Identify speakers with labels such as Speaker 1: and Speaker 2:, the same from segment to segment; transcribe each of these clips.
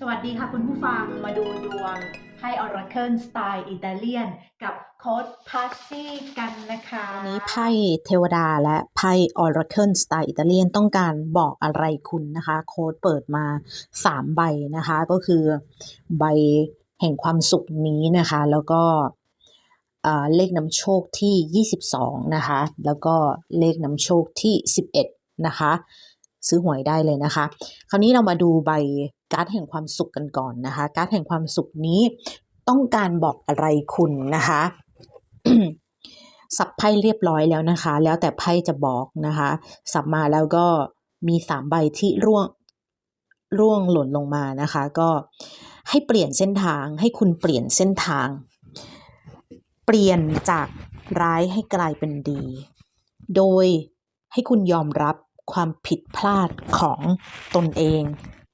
Speaker 1: สวัสดีค่ะคุณผู้ฟังมาดูดวงไพ่ Oracle สไตล์อิตาเลียน กับโค้ดพาซี่กันนะคะ
Speaker 2: วันนี้ไพ่เทวดาและไพ่ Oracle สไตล์อิตาเลียนต้องการบอกอะไรคุณนะคะ โค้ดเปิดมา 3 ใบนะคะ ก็คือใบแห่งความสุขนี้นะคะ แล้วก็เอ่อเลขนำโชคที่ 22 นะคะ แล้วก็เลขนำโชคที่ 11 นะคะ ซื้อหวยได้เลยนะคะ คราวนี้เรามาดูใบ การ์ดแห่งความสุขกันก่อนนะคะ การ์ดแห่งความสุขนี้ต้องการบอกอะไรคุณนะคะสับไพ่เรียบร้อยแล้วนะคะ แล้วแต่ไพ่จะบอกนะคะ สับมาแล้วก็มีสามใบที่ร่วงร่วงหล่นลงมานะคะ ก็ให้เปลี่ยนเส้นทาง ให้คุณเปลี่ยนเส้นทาง เปลี่ยนจากร้ายให้กลายเป็นดี โดยให้คุณยอมรับความผิดพลาดของตนเอง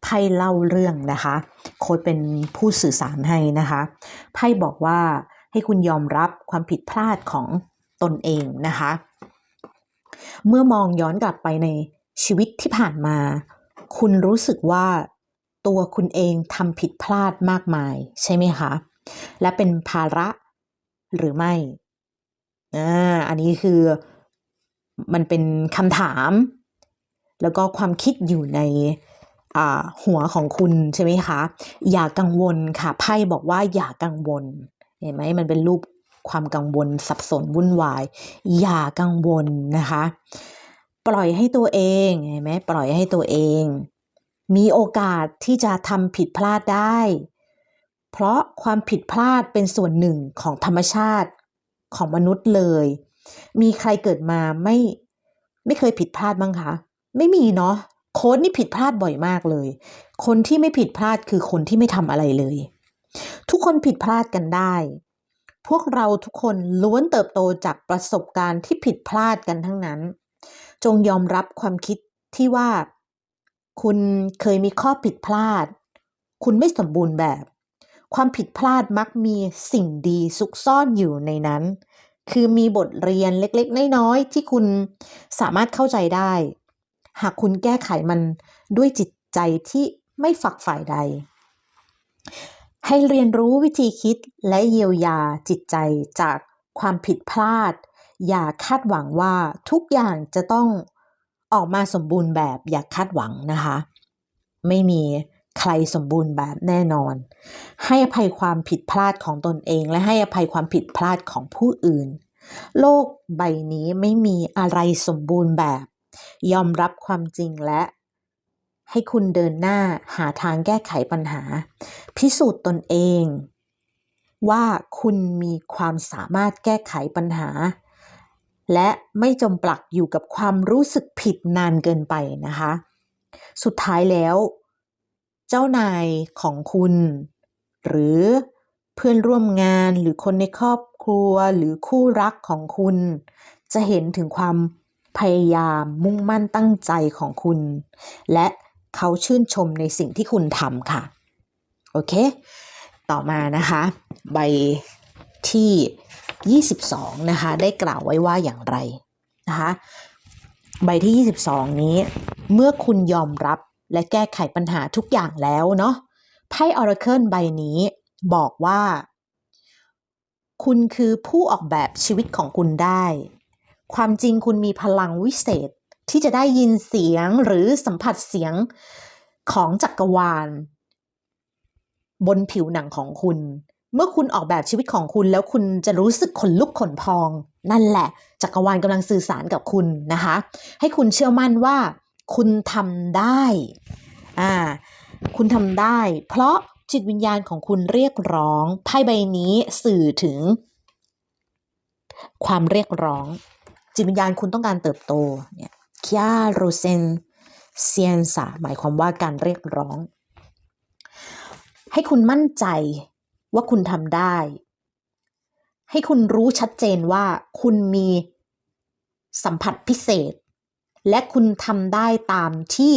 Speaker 2: ไพ่เล่าเรื่องนะคะ โค้ดเป็นผู้สื่อสารให้นะคะ ไพ่บอกว่าให้คุณยอมรับความผิดพลาดของตนเองนะคะ เมื่อมองย้อนกลับไปในชีวิตที่ผ่านมา คุณรู้สึกว่าตัวคุณเองทำผิดพลาดมากมาย ใช่ไหมคะ และเป็นภาระหรือไม่อ่าอันนี้คือมันเป็นคำถาม แล้วก็ความคิดอยู่ใน หัวของคุณใช่ไหมคะ อย่ากังวลค่ะไพ่บอกว่าอย่ากังวล เห็นไหมมันเป็นรูปความกังวลสับสนวุ่นวาย อย่ากังวลนะคะ ปล่อยให้ตัวเองเห็นไหมปล่อยให้ตัวเอง มีโอกาสที่จะทำผิดพลาดได้ เพราะความผิดพลาดเป็นส่วนหนึ่งของธรรมชาติของมนุษย์เลย มีใครเกิดมาไม่ไม่เคยผิดพลาดบ้างคะ ไม่มีเนาะ โค้ดนี่ผิดพลาดบ่อยมากเลย คนที่ไม่ผิดพลาดคือคนที่ไม่ทำอะไรเลย ทุกคนผิดพลาดกันได้ พวกเราทุกคนล้วนเติบโตจากประสบการณ์ที่ผิดพลาดกันทั้งนั้น จงยอมรับความคิดที่ว่า คุณเคยมีข้อผิดพลาด คุณไม่สมบูรณ์แบบ ความผิดพลาดมักมีสิ่งดีซุกซ่อนอยู่ในนั้น คือมีบทเรียนเล็กๆน้อยๆที่คุณสามารถเข้าใจได้ หากคุณแก้ไขมันด้วยจิตใจที่ไม่ฝักฝ่ายใด ให้เรียนรู้วิธีคิดและเยียวยาจิตใจจากความผิดพลาด อย่าคาดหวังว่าทุกอย่างจะต้องออกมาสมบูรณ์แบบอย่าคาดหวังนะคะ ไม่มีใครสมบูรณ์แบบแน่นอน ให้อภัยความผิดพลาดของตนเอง และให้อภัยความผิดพลาดของผู้อื่น โลกใบนี้ไม่มีอะไรสมบูรณ์แบบ ยอมรับความจริงและ ให้คุณเดินหน้าหาทางแก้ไขปัญหา พิสูจน์ตนเอง ว่าคุณมีความสามารถแก้ไขปัญหา และไม่จมปลักอยู่กับความรู้สึกผิดนานเกินไปนะคะ สุดท้ายแล้ว เจ้านายของคุณ หรือเพื่อนร่วมงานหรือคนในครอบครัวหรือคู่รักของคุณ จะเห็นถึงความ พยายามมุ่งมั่นตั้งใจของคุณ และเขาชื่นชมในสิ่งที่คุณทำค่ะ โอเค ต่อมานะคะ ใบที่ 22 นะคะ ได้กล่าวไว้ว่าอย่างไรนะคะ ใบที่ 22 นี้ เมื่อคุณยอมรับและแก้ไขปัญหาทุกอย่างแล้วเนาะไพ่ Oracle ใบนี้บอกว่า คุณคือผู้ออกแบบชีวิตของคุณได้ ความจริงคุณมีพลังวิเศษที่จะได้ยินเสียงหรือสัมผัสเสียงของจักรวาล บนผิวหนังของคุณ เมื่อคุณออกแบบชีวิตของคุณแล้วคุณจะรู้สึกขนลุกขนพอง นั่นแหละ จักรวาลกำลังสื่อสารกับคุณนะคะ ให้คุณเชื่อมั่นว่า คุณทำได้อ่าคุณทำได้ เพราะจิตวิญญาณของคุณเรียกร้องไพ่ใบนี้สื่อถึง ความเรียกร้อง จิตวิญญาณคุณต้องการเติบโตเนี่ยคิอาโรเซนเซียนสาหมายความว่าการเรียกร้อง ให้คุณมั่นใจว่าคุณทำได้ ให้คุณรู้ชัดเจนว่าคุณมีสัมผัสพิเศษ และคุณทำได้ตามที่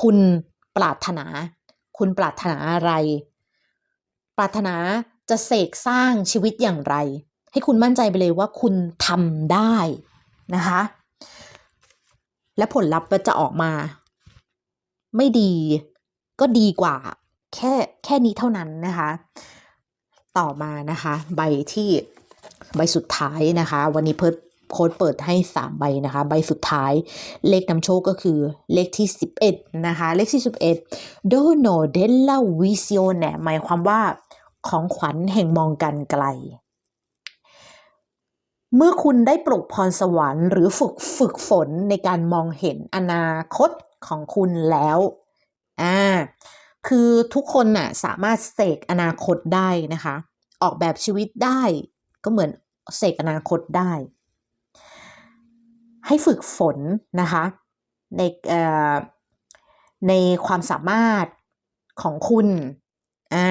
Speaker 2: คุณปรารถนา คุณปรารถนาอะไร ปรารถนาจะเสกสร้างชีวิตอย่างไร ให้คุณมั่นใจไปเลยว่าคุณทำได้ นะคะ และผลลัพธ์จะออกมา ไม่ดี ก็ดีกว่า แค่แค่นี้เท่านั้นนะคะ ต่อมานะคะ ใบที่ใบสุดท้ายนะคะ วันนี้เพิร์ดโค้ดเปิดให้ 3 ใบนะคะ ใบสุดท้ายเลขนำโชคก็คือเลขที่ 11 นะคะ เลขที่ 11 Dono della visione หมายความว่าของขวัญแห่งมองกันไกล เมื่อคุณได้ปลุกพรสวรรค์หรือฝึกฝึกฝนในการมองเห็นอนาคตของคุณแล้ว อ่า คือทุกคนน่ะสามารถเสกอนาคตได้นะคะ ออกแบบชีวิตได้ก็เหมือนเสกอนาคตได้ ให้ฝึกฝนนะคะในเอ่อในความสามารถของคุณ อ่า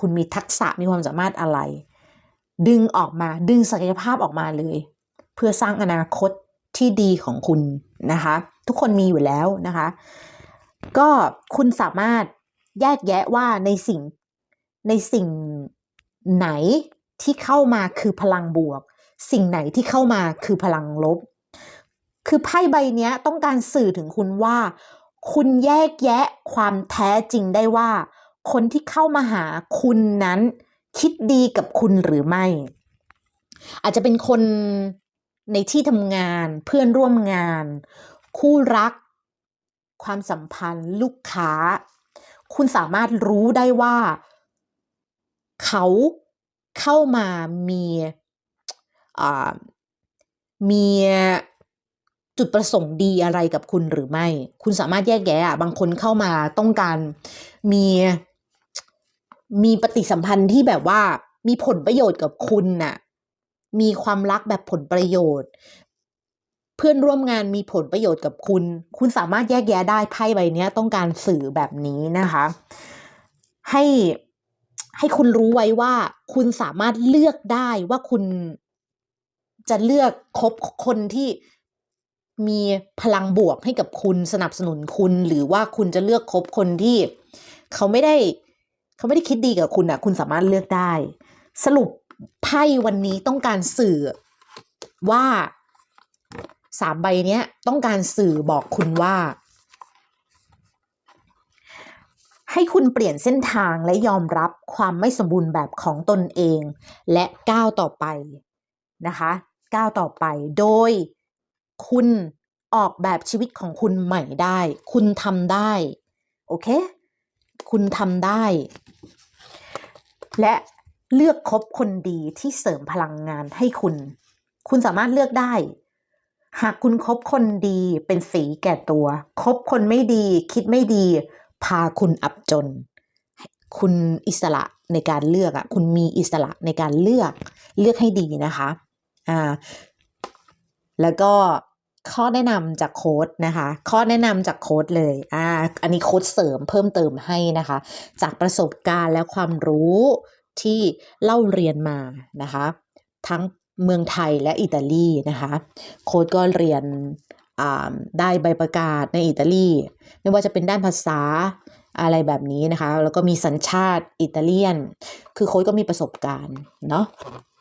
Speaker 2: คุณมีทักษะมีความสามารถอะไร ดึงออกมาดึงศักยภาพออกมาเลย เพื่อสร้างอนาคตที่ดีของคุณนะคะ ทุกคนมีอยู่แล้วนะคะ ก็คุณสามารถแยกแยะว่าในสิ่งในสิ่งไหนที่เข้ามาคือพลังบวก สิ่งไหนที่เข้ามาคือพลังลบ คือไพ่ใบนี้ต้องการสื่อถึงคุณว่า คุณแยกแยะความแท้จริงได้ว่า คนที่เข้ามาหาคุณนั้น คิดดีกับคุณหรือไม่ อาจจะเป็นคนในที่ทำงานเพื่อนร่วมงาน คู่รัก ความสัมพันธ์ ลูกค้า คุณสามารถรู้ได้ว่า เขาเข้ามามีอ่ามีจุดประสงค์ดีอะไรกับคุณหรือไม่ คุณสามารถแยกแยะอะบางคนเข้ามาต้องการมี มีปฏิสัมพันธ์ที่แบบว่ามีผลประโยชน์กับคุณน่ะ มีความรักแบบผลประโยชน์ เพื่อนร่วมงานมีผลประโยชน์กับคุณ คุณสามารถแยกแยะได้ไพ่ใบนี้ต้องการสื่อแบบนี้นะคะ ให้ให้คุณรู้ไว้ว่าคุณสามารถเลือกได้ว่าคุณจะเลือกคบคนที่มีพลังบวกให้กับคุณสนับสนุนคุณ หรือว่าคุณจะเลือกคบคนที่ เขาไม่ได้ เขาไม่ได้คิดดีกับคุณอะคุณสามารถเลือกได้ สรุปไพ่วันนี้ต้องการสื่อว่าสามใบเนี้ยต้องการสื่อบอกคุณว่า ให้คุณเปลี่ยนเส้นทางและยอมรับความไม่สมบูรณ์แบบของตนเอง และก้าวต่อไปนะคะก้าวต่อไป โดยคุณออกแบบชีวิตของคุณใหม่ได้ คุณทำได้ โอเค คุณทำได้ และเลือกคบคนดีที่เสริมพลังงานให้คุณ คุณสามารถเลือกได้ หากคุณคบคนดีเป็นสีแก่ตัว คบคนไม่ดี คิดไม่ดี พาคุณอับจน คุณอิสระในการเลือกอะคุณมีอิสระในการเลือก เลือกให้ดีนะคะ อ่า แล้วก็ ข้อแนะนำจากโค้ดนะคะ ข้อแนะนำจากโค้ดเลยอ่าอันนี้โค้ดเสริมเพิ่มเติมให้นะคะ จากประสบการณ์และความรู้ที่เล่าเรียนมานะคะ ทั้งเมืองไทยและอิตาลีนะคะ โค้ดก็เรียนอ่าได้ใบประกาศในอิตาลีไม่ว่าจะเป็นด้านภาษาอะไรแบบนี้นะคะ แล้วก็มีสัญชาติอิตาเลียน คือโค้ดก็มีประสบการณ์เนาะ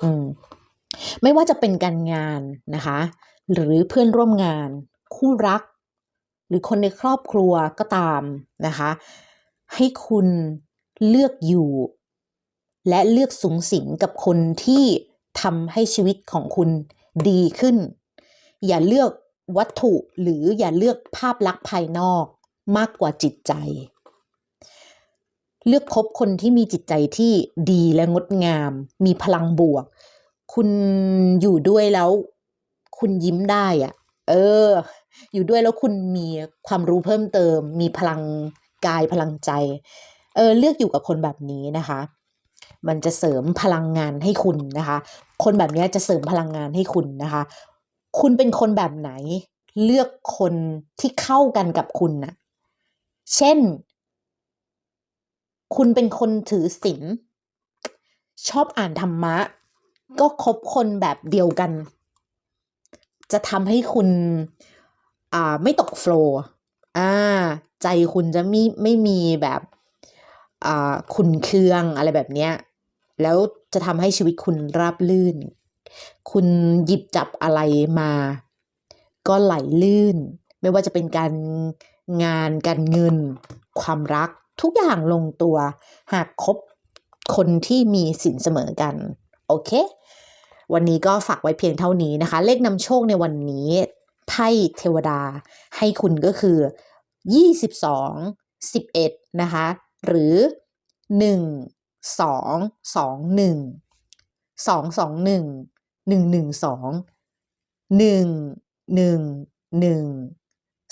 Speaker 2: อืมไม่ว่าจะเป็นการงานนะคะ หรือเพื่อนร่วมงาน คู่รัก หรือคนในครอบครัวก็ตามนะคะ ให้คุณเลือกอยู่ และเลือกสูงสิงกับคนที่ทำให้ชีวิตของคุณดีขึ้น อย่าเลือกวัตถุหรืออย่าเลือกภาพลักษณ์ภายนอกมากกว่าจิตใจ เลือกคบคนที่มีจิตใจที่ดีและงดงาม มีพลังบวก คุณอยู่ด้วยแล้ว คุณยิ้มได้อะเออ อยู่ด้วยแล้วคุณมีความรู้เพิ่มเติม มีพลังกายพลังใจ เออเลือกอยู่กับคนแบบนี้นะคะ มันจะเสริมพลังงานให้คุณนะคะ คนแบบนี้จะเสริมพลังงานให้คุณนะคะ คุณเป็นคนแบบไหน เลือกคนที่เข้ากันกับคุณน่ะเช่น คุณเป็นคนถือศีลชอบอ่านธรรมะ ก็คบคนแบบเดียวกัน จะทำให้คุณอ่าไม่ตกโฟล์อ่าใจคุณจะไม่ไม่มีแบบอ่าขุนเคืองอะไรแบบเนี้ยแล้วจะทำให้ชีวิตคุณราบลื่น คุณหยิบจับอะไรมา ก็ไหลลื่น ไม่ว่าจะเป็นการงานการเงิน ความรักทุกอย่างลงตัว หากคบคนที่มีสินเสมอกัน โอเค วันนี้ก็ฝากไว้เพียงเท่านี้นะคะ เลขนำโชคในวันนี้ไพ่เทวดาให้คุณก็คือ 22 11 นะคะ หรือ 1 2 2 1 2 2 1 1 1 2 1 1 1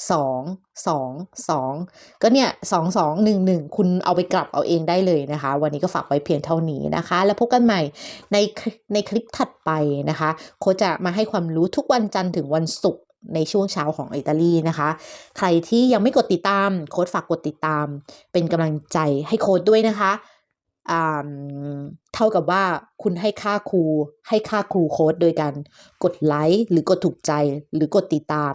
Speaker 2: 2 2 2ก็เนี่ย2 2 1 1คุณเอาไปกลับเอาเองได้เลยนะคะ วันนี้ก็ฝากไว้เพียงเท่านี้นะคะ แล้วพบกันใหม่ในในคลิปถัดไปนะคะโค้ชจะมาให้ความรู้ทุกวันจันทร์ถึงวันศุกร์ในช่วงเช้าของอิตาลีนะคะ ใครที่ยังไม่กดติดตามโค้ดฝากกดติดตาม เป็นกำลังใจให้โค้ดด้วยนะคะเท่ากับว่าคุณให้ค่าครู ให้ค่าครูโค้ดโดยการกดไลค์หรือกดถูกใจหรือกดติดตาม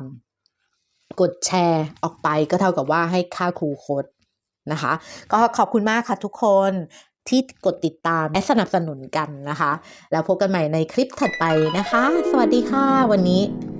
Speaker 2: กดแชร์ออกไปก็เท่ากับว่าให้ค่าครูโค้ดนะคะ ก็ขอบคุณมากค่ะทุกคนที่กดติดตามและสนับสนุนกันนะคะ แล้วพบกันใหม่ในคลิปถัดไปนะคะ สวัสดีค่ะ วันนี้